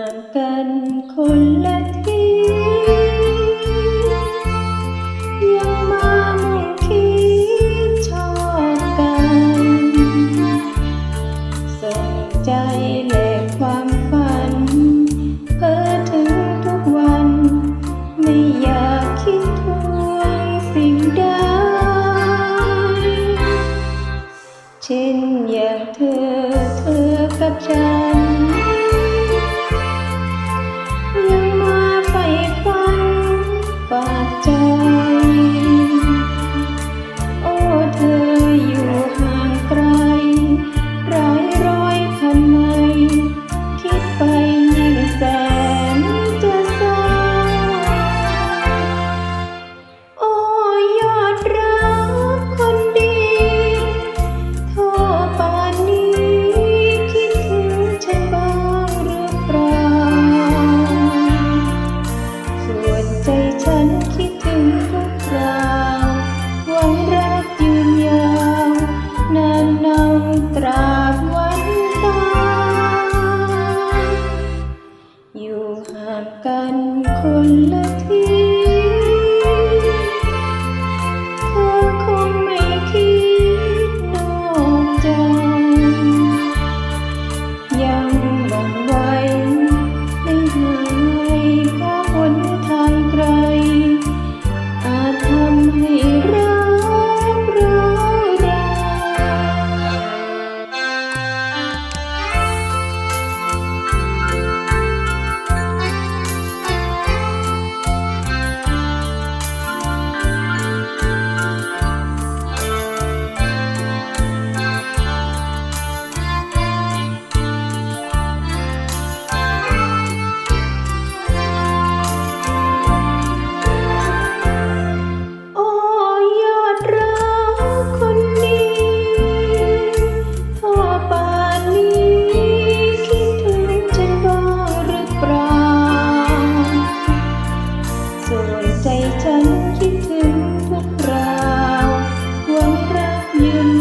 างกันคนละทียังมาไม่คิดชอบกันส่งใจแลกความฝัน เพ้อถึงทุกวัน ไม่อยากคิดทวงสิ่งใดเช่นอย่างเธอเธอกับฉันากกันคนละที่ you.